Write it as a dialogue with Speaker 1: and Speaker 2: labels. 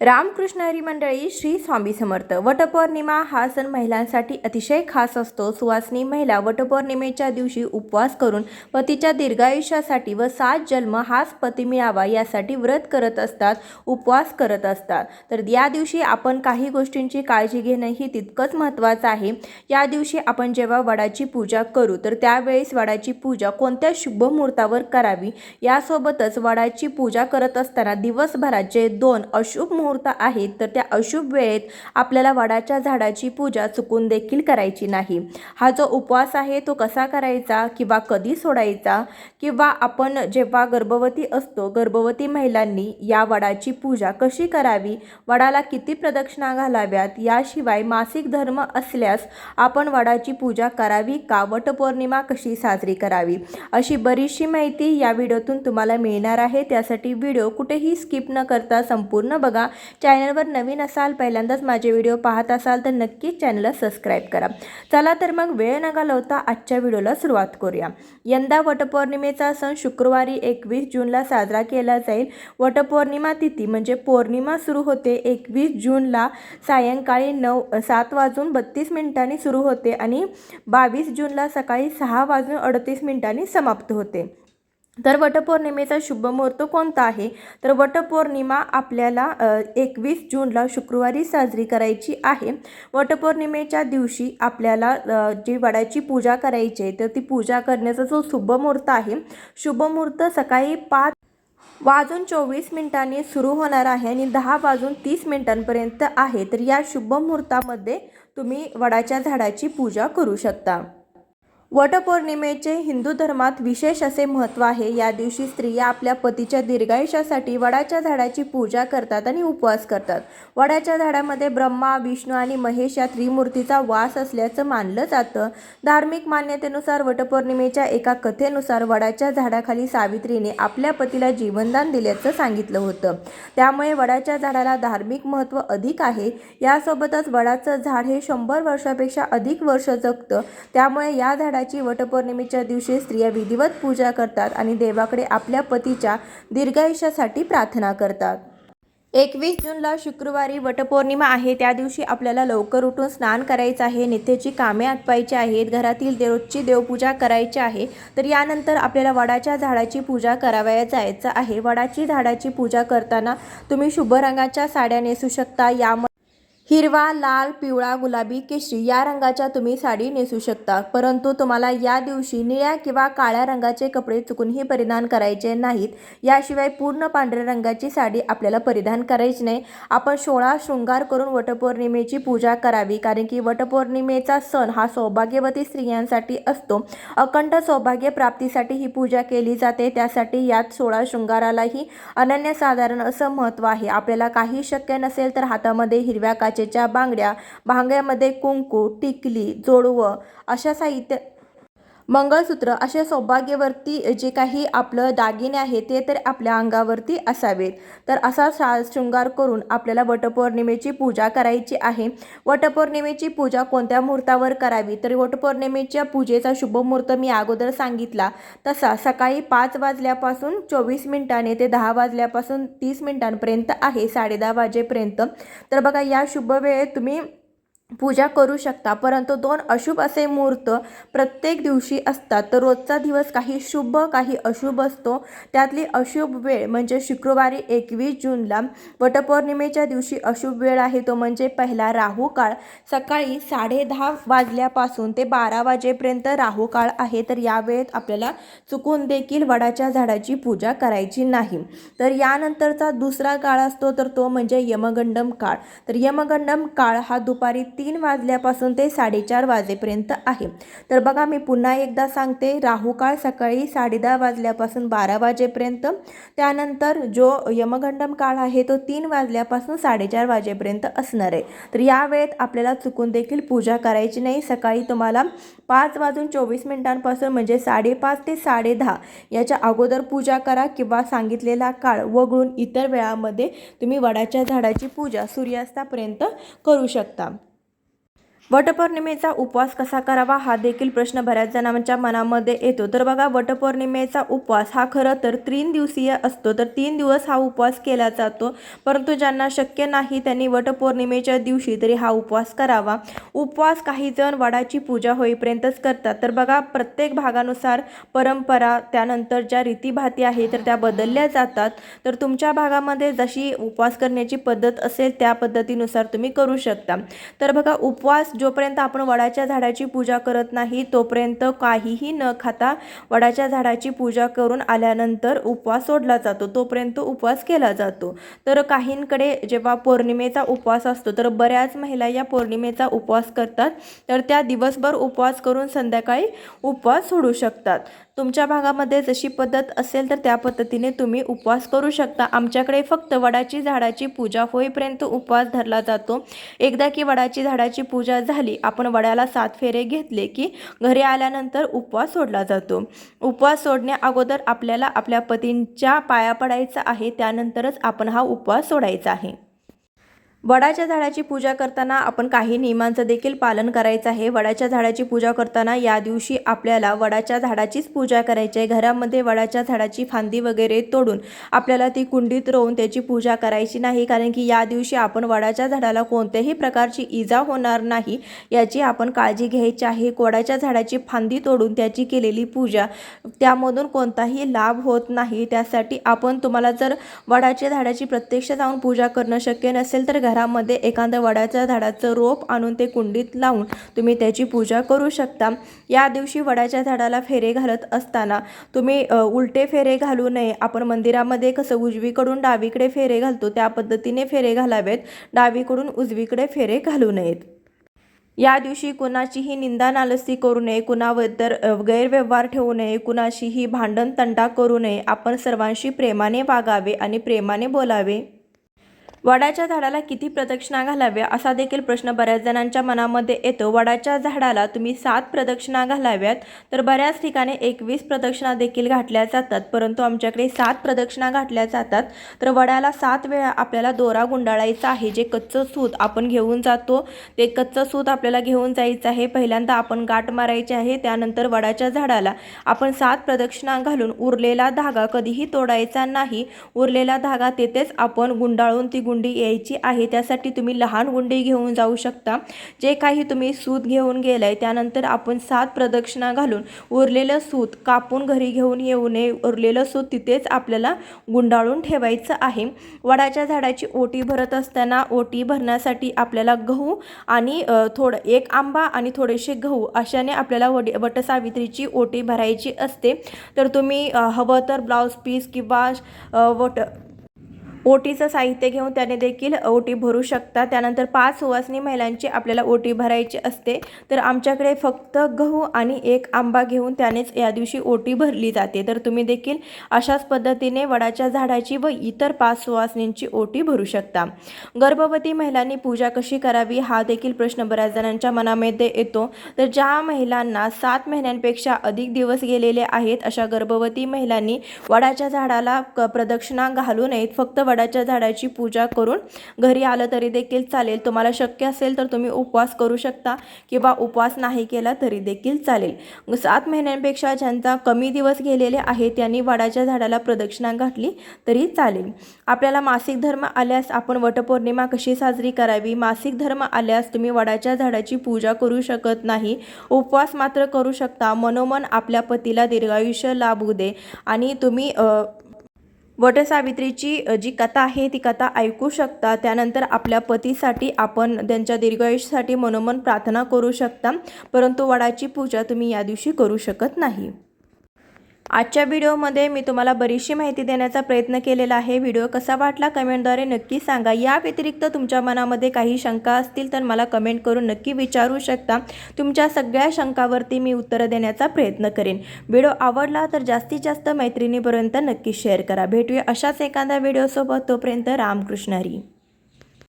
Speaker 1: रामकृष्ण हरी मंडळी श्री स्वामी समर्थ. वटपौर्णिमा हा सण महिलांसाठी अतिशय खास असतो. सुवासनी महिला वटपौर्णिमेच्या दिवशी उपवास करून पतीच्या दीर्घायुष्यासाठी व सात जन्म हाच पती मिळावा यासाठी व्रत करत असतात उपवास करत असतात. तर या दिवशी आपण काही गोष्टींची काळजी घेणं ही तितकंच महत्त्वाचं आहे. या दिवशी आपण जेव्हा वडाची पूजा करू तर त्यावेळेस वडाची पूजा कोणत्या शुभ मुहूर्तावर करावी? यासोबतच वडाची पूजा करत असताना दिवसभरात जे दोन अशुभ मुहूर्त आहेत तर त्या अशुभ वेळेत आपल्याला वडाच्या झाडाची पूजा चुकून देखील करायची नाही. हा जो उपवास आहे तो कसा करायचा किंवा कधी सोडायचा? किंवा आपण जेव्हा गर्भवती असतो गर्भवती महिलांनी या वडाची पूजा कशी करावी? वडाला किती प्रदक्षिणा घालाव्यात? याशिवाय मासिक धर्म असल्यास आपण वडाची पूजा करावी का? वटपौर्णिमा कशी साजरी करावी? अशी बरीचशी माहिती या व्हिडिओतून तुम्हाला मिळणार आहे. त्यासाठी व्हिडिओ कुठेही स्किप न करता संपूर्ण बघा. चॅनलवर नवीन असाल पहिल्यांदाच माझे व्हिडिओ पाहत असाल तर नक्कीच चॅनलला सबस्क्राईब करा. चला तर मग वेळ न घालवता आजच्या व्हिडिओला सुरुवात करूया. यंदा वटपौर्णिमेचा सण शुक्रवारी एकवीस जूनला साजरा केला जाईल. वटपौर्णिमा तिथी म्हणजे पौर्णिमा सुरू होते. एकवीस जूनला सायंकाळी नऊ सात वाजून बत्तीस मिनिटांनी सुरू होते आणि बावीस जूनला सकाळी सहा वाजून अडतीस मिनिटांनी समाप्त होते. तर वटपौर्णिमेचा शुभ मुहूर्त कोणता आहे? तर वटपौर्णिमा आपल्याला एकवीस जूनला शुक्रवारी साजरी करायची आहे. वटपौर्णिमेच्या दिवशी आपल्याला जी वडाची पूजा करायची आहे तर ती पूजा करण्याचा जो शुभ मुहूर्त आहे शुभ मुहूर्त सकाळी पाच वाजून चोवीस मिनिटांनी सुरू होणार आहे आणि दहा वाजून तीस मिनिटांपर्यंत आहे. तर या शुभ मुहूर्तामध्ये तुम्ही वडाच्या झाडाची पूजा करू शकता. वटपौर्णिमेचे हिंदू धर्मात विशेष असे महत्त्व आहे. या दिवशी स्त्रिया आपल्या पतीच्या दीर्घायुष्यासाठी वडाच्या झाडाची पूजा करतात आणि उपवास करतात. वडाच्या झाडामध्ये ब्रह्मा विष्णू आणि महेश या त्रिमूर्तीचा वास असल्याचं मानलं जातं. धार्मिक मान्यतेनुसार वटपौर्णिमेच्या एका कथेनुसार वडाच्या झाडाखाली सावित्रीने आपल्या पतीला जीवनदान दिल्याचं सांगितलं होतं. त्यामुळे वडाच्या झाडाला धार्मिक महत्त्व अधिक आहे. यासोबतच वडाचं झाड हे शंभर वर्षापेक्षा अधिक वर्ष जगतं. त्यामुळे या झाडाची वटपौर्णिमेच्या दिवशी स्त्रिया विधिवत पूजा करतात आणि देवाकडे आपल्या पतीच्या दीर्घायुष्यासाठी प्रार्थना करतात. एकवीस जूनला शुक्रवारी वटपौर्णिमा आहे. त्या दिवशी आपल्याला लवकर उठून स्नान करायचं आहे. नित्याची कामे आटपायची आहेत. घरातील रोजची देवपूजा करायची आहे. तर यानंतर आपल्याला वडाच्या झाडाची पूजा करावया जायचं आहे. वडाची झाडाची पूजा करताना तुम्ही शुभ रंगाच्या साड्या नेसू शकता. यामध्ये हिरवा लाल पिवळा गुलाबी केशरी या रंगाच्या तुम्ही साडी नेसू शकता. परंतु तुम्हाला या दिवशी निळ्या किंवा काळ्या रंगाचे कपडे चुकूनही परिधान करायचे नाहीत. याशिवाय पूर्ण पांढऱ्या रंगाची साडी आपल्याला परिधान करायची नाही. आपण सोळा शृंगार करून वटपौर्णिमेची पूजा करावी कारण की वटपौर्णिमेचा सण हा सौभाग्यवती स्त्रियांसाठी असतो. अखंड सौभाग्य प्राप्तीसाठी ही पूजा केली जाते. त्यासाठी यात सोळा शृंगारालाही अनन्यसाधारण असं महत्त्व आहे. आपल्याला काही शक्य नसेल तर हातामध्ये हिरव्या काचेच्या बांगड्या भांग्यामध्ये कुंकू टिकली जोडवं अशा साहित्य मंगळसूत्र असे सौभाग्यवरती जे काही आपलं दागिने आहे ते तर आपल्या अंगावरती असावेत. तर असा शा शृंगार करून आपल्याला वटपौर्णिमेची पूजा करायची आहे. वटपौर्णिमेची पूजा कोणत्या मुहूर्तावर करावी? तर वटपौर्णिमेच्या पूजेचा शुभ मुहूर्त मी अगोदर सांगितला. तसा सकाळी पाच वाजल्यापासून चोवीस मिनिटाने ते दहा वाजल्यापासून तीस मिनिटांपर्यंत आहे साडेदहा वाजेपर्यंत. तर बघा या शुभ वेळेत तुम्ही पूजा करू शकता. परंतु दोन अशुभ असे मुहूर्त प्रत्येक दिवशी असतात. तर रोजचा दिवस काही शुभ काही अशुभ असतो. त्यातली अशुभ वेळ म्हणजे शुक्रवारी एकवीस जूनला वटपौर्णिमेच्या दिवशी अशुभ वेळ आहे. तो म्हणजे पहिला राहू काळ. सकाळी साडे दहा वाजल्यापासून ते बारा वाजेपर्यंत राहू काळ आहे. तर या वेळेत आपल्याला चुकून देखील वडाच्या झाडाची पूजा करायची नाही. तर यानंतरचा दुसरा काळ असतो. तर तो म्हणजे यमगंडम काळ. तर यमगंडम काळ हा दुपारी तीन वाजल्यापासून ते साडेचार वाजेपर्यंत आहे. तर बघा मी पुन्हा एकदा सांगते राहू काळ सकाळी साडेदहा वाजल्यापासून बारा वाजेपर्यंत. त्यानंतर जो यमगंडम काळ आहे तो तीन वाजल्यापासून साडेचार वाजेपर्यंत असणार आहे. तर या वेळेत आपल्याला चुकून देखील पूजा करायची नाही. सकाळी तुम्हाला पाच वाजून चोवीस मिनिटांपासून म्हणजे साडेपाच ते साडेदहा याच्या अगोदर पूजा करा किंवा सांगितलेला काळ वगळून इतर वेळामध्ये तुम्ही वडाच्या झाडाची पूजा सूर्यास्तापर्यंत करू शकता. वटपौर्णिमेचा उपवास कसा करावा हा देखील प्रश्न बऱ्याच जणांच्या मनामध्ये येतो. तर बघा वटपौर्णिमेचा उपवास हा खरं तर तीन दिवसीय असतो. तर तीन दिवस हा उपवास केला जातो. परंतु ज्यांना शक्य नाही त्यांनी वटपौर्णिमेच्या दिवशी तरी हा उपवास करावा. उपवास काही जण वडाची पूजा होईपर्यंतच करतात. तर बघा प्रत्येक भागानुसार परंपरा त्यानंतर ज्या रीतीभाती आहे तर त्या बदलल्या जातात. तर तुमच्या भागामध्ये जशी उपवास करण्याची पद्धत असेल त्या पद्धतीनुसार तुम्ही करू शकता. तर बघा उपवास जोपर्यंत आपण वडाच्या झाडाची पूजा करत नाही तोपर्यंत काहीही न खाता वडाच्या झाडाची पूजा करून आल्यानंतर उपवास सोडला जातो. तोपर्यंत उपवास केला जातो. तर काहींकडे जेव्हा पौर्णिमेचा उपवास असतो तर बऱ्याच महिला या पौर्णिमेचा उपवास करतात. तर त्या दिवसभर उपवास करून संध्याकाळी उपवास सोडू शकतात. तुमच्या भागामध्ये जशी पद्धत असेल तर त्या पद्धतीने तुम्ही उपवास करू शकता. आमच्याकडे फक्त वडाची झाडाची पूजा होईपर्यंत उपवास धरला जातो. एकदा की वडाची झाडाची पूजा झाली आपण वड्याला सात फेरे घेतले की घरी आल्यानंतर उपवास सोडला जातो. उपवास सोडण्या अगोदर आपल्याला आपल्या पतींच्या पाया पडायचा आहे त्यानंतरच आपण हा उपवास सोडायचा आहे. वडाच्या झाडाची पूजा करताना आपण काही नियमांचं देखील पालन करायचं आहे. वडाच्या झाडाची पूजा करताना या दिवशी आपल्याला वडाच्या झाडाचीच पूजा करायची आहे. घरामध्ये वडाच्या झाडाची फांदी वगैरे तोडून आपल्याला ती कुंडीत रोवून त्याची पूजा करायची नाही. कारण की या दिवशी आपण वडाच्या झाडाला कोणत्याही प्रकारची इजा होणार नाही याची आपण काळजी घ्यायची आहे. वडाच्या झाडाची फांदी तोडून त्याची केलेली पूजा त्यामधून कोणताही लाभ होत नाही. त्यासाठी आपण तुम्हाला जर वडाच्या झाडाची प्रत्यक्ष जाऊन पूजा करणं शक्य नसेल तर घरामध्ये एखादं वडाच्या झाडाचं रोप आणून ते कुंडीत लावून तुम्ही त्याची पूजा करू शकता. या दिवशी वडाच्या झाडाला फेरे घालत असताना तुम्ही उलटे फेरे घालू नये. आपण मंदिरामध्ये कसं उजवीकडून डावीकडे फेरे घालतो त्या पद्धतीने फेरे घालावेत. डावीकडून उजवीकडे फेरे घालू नयेत. या दिवशी कुणाचीही निंदा नालस्ती करू नये कुणावर तर गैरव्यवहार ठेवू नये कुणाशीही भांडण तंटा करू नये. आपण सर्वांशी प्रेमाने वागावे आणि प्रेमाने बोलावे. वडाच्या झाडाला किती प्रदक्षिणा घालाव्या असा देखील प्रश्न बऱ्याच जणांच्या मनामध्ये येतो. वडाच्या झाडाला तुम्ही सात प्रदक्षिणा घालाव्यात तर बऱ्याच ठिकाणी एकवीस प्रदक्षिणा देखील घातल्या जातात. परंतु आमच्याकडे सात प्रदक्षिणा घातल्या जातात तर वडाला सात वेळा आपल्याला दोरा गुंडाळायचा आहे. जे कच्चं सूत आपण घेऊन जातो ते कच्चं सूत आपल्याला घेऊन जायचं आहे. पहिल्यांदा आपण गाठ मारायची आहे त्यानंतर वडाच्या झाडाला आपण सात प्रदक्षिणा घालून उरलेला धागा कधीही तोडायचा नाही. उरलेला धागा तेथेच आपण गुंडाळून ती गुंड गुंडी यायची आहे त्यासाठी तुम्ही लहान गुंडी घेऊन जाऊ शकता. जे काही तुम्ही सूत घेऊन गेलाय त्यानंतर आपण सात प्रदक्षिणा घालून उरलेलं सूत कापून घरी घेऊन येऊ नये. उरलेलं सूत तिथेच आपल्याला गुंडाळून ठेवायचं आहे. वडाच्या झाडाची ओटी भरत असताना ओटी भरण्यासाठी आपल्याला गहू आणि थोडं एक आंबा आणि थोडेसे गहू अशाने आपल्याला वडी वटसावित्रीची ओटी भरायची असते. तर तुम्ही हवं तर ब्लाऊज पीस किंवा वट ओटीचं साहित्य घेऊन त्याने देखील ओटी भरू शकता. त्यानंतर पाच सुवासनी महिलांची आपल्याला ओटी भरायची असते. तर आमच्याकडे फक्त गहू आणि एक आंबा घेऊन त्यानेच या दिवशी ओटी भरली जाते. तर तुम्ही देखील अशाच पद्धतीने वडाच्या झाडाची व इतर पाच सुवासनींची ओटी भरू शकता. गर्भवती महिलांनी पूजा कशी करावी हा देखील प्रश्न बऱ्याच जणांच्या मनामध्ये येतो. तर ज्या महिलांना सात महिन्यांपेक्षा अधिक दिवस गेलेले आहेत अशा गर्भवती महिलांनी वडाच्या झाडाला क प्रदक्षिणा घालू नयेत. फक्त वडाच्या झाडाची पूजा करून घरी आलं तरी देखील चालेल. तुम्हाला शक्य असेल तर तुम्ही उपवास करू शकता किंवा उपवास नाही केला तरी देखील चालेल. सात महिन्यांपेक्षा ज्यांचा कमी दिवस गेलेले आहे त्यांनी वडाच्या झाडाला प्रदक्षिणा घातली तरी चालेल. आपल्याला मासिक धर्म आल्यास आपण वटपौर्णिमा कशी साजरी करावी? मासिक धर्म आल्यास तुम्ही वडाच्या झाडाची पूजा करू शकत नाही. उपवास मात्र करू शकता. मनोमन आपल्या पतीला दीर्घायुष्य लाभू दे आणि तुम्ही वटसावित्रीची जी कथा आहे ती कथा ऐकू शकता. त्यानंतर आपल्या पतीसाठी आपण त्यांच्या दीर्घायुष्यासाठी मनोमन प्रार्थना करू शकता. परंतु वडाची पूजा तुम्ही या दिवशी करू शकत नाही. आजच्या व्हिडिओमध्ये मी तुम्हाला बरीचशी माहिती देण्याचा प्रयत्न केलेला आहे. व्हिडिओ कसा वाटला कमेंटद्वारे नक्की सांगा. या व्यतिरिक्त तुमच्या मनामध्ये काही शंका असतील तर मला कमेंट करून नक्की विचारू शकता. तुमच्या सगळ्या शंकावरती मी उत्तरं देण्याचा प्रयत्न करेन. व्हिडिओ आवडला तर जास्तीत जास्त मैत्रिणीपर्यंत नक्की शेअर करा. भेटूया अशाच एखाद्या व्हिडिओसोबत. तोपर्यंत रामकृष्ण हरी.